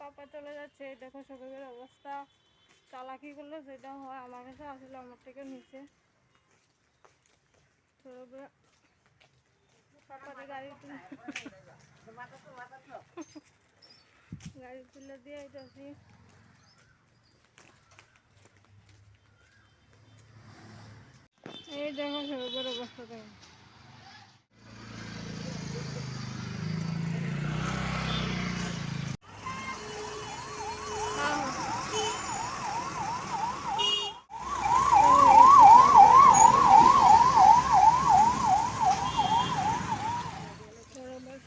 পাপা চলে যাচ্ছে। দেখো সবের অবস্থা। চালাকি করলে সেটা হয়, আমার কাছে আসলে আমার থেকে নিচে। সৌরভে পাপারে গাড়ি তুলে দিয়ে যাচ্ছি। এই দেখো সৌরভের অবস্থা দেখো হ্যাঁ,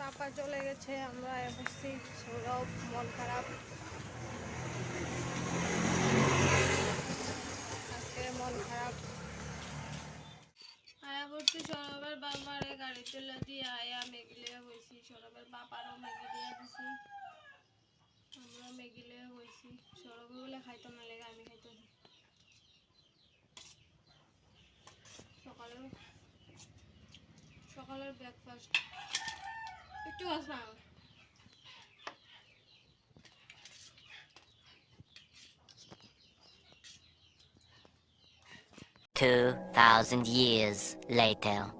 পাপা চলে গেছে, আমরা এসেছি সৌরভ, মন খারাপ। আজকে মন খারাপ। আয়া করছি সৌরভের বাবারে গাড়ি তুলে দিয়ে আয়া মেঘিলে হয়েছি সৌরভের বাবারও ম্যাগি দিয়ে দিছি আমরা মেঘিলে হয়েছি সৌরভে বলে খাইতো না লেগে আমি খাইতো সকালে সকালের breakfast It was. Two thousand years later.